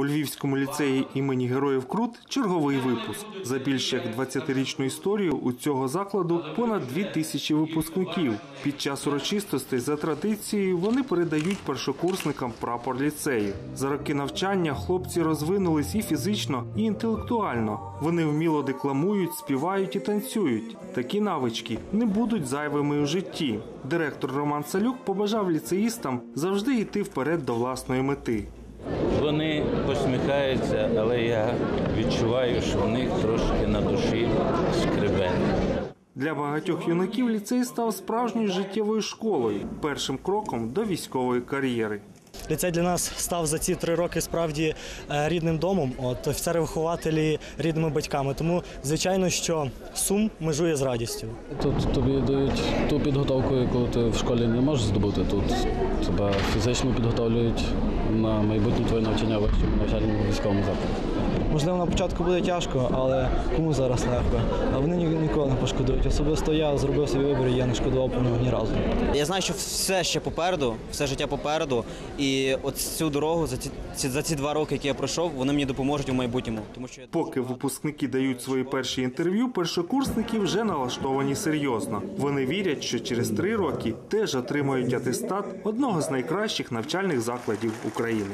У Львівському ліцеї імені Героїв Крут черговий випуск. За більш як 20-річну історію у цього закладу понад дві тисячі випускників. Під час урочистостей за традицією вони передають першокурсникам прапор ліцею. За роки навчання хлопці розвинулись і фізично, і інтелектуально. Вони вміло декламують, співають і танцюють. Такі навички не будуть зайвими у житті. Директор Роман Салюк побажав ліцеїстам завжди йти вперед до власної мети. Вони посміхаються, але я відчуваю, що в них трошки на душі скребе. Для багатьох юнаків ліцей став справжньою життєвою школою, першим кроком до військової кар'єри. Ліцей для нас став за ці три роки справді е, рідним домом. От офіцери-вихователі рідними батьками. Тому звичайно, що сум межує з радістю. Тут тобі дають ту підготовку, яку ти в школі не можеш здобути. Тут тебе фізично підготовлюють на майбутнє твоє навчання в навчальному військовому закладі. Можливо, на початку буде тяжко, але кому зараз легко. А вони ні- ніколи не пошкодують. Особисто я зробив свій вибір, і я не шкодував про нього ні разу. Я знаю, що все ще попереду, все життя попереду. І от цю дорогу за ці, ці- за ці два роки, які я пройшов, вони мені допоможуть у майбутньому. Тому що я Поки випускники дають свої перші інтерв'ю, першокурсники вже налаштовані серйозно. Вони вірять, що через три роки теж отримають атестат одного з найкращих навчальних закладів України.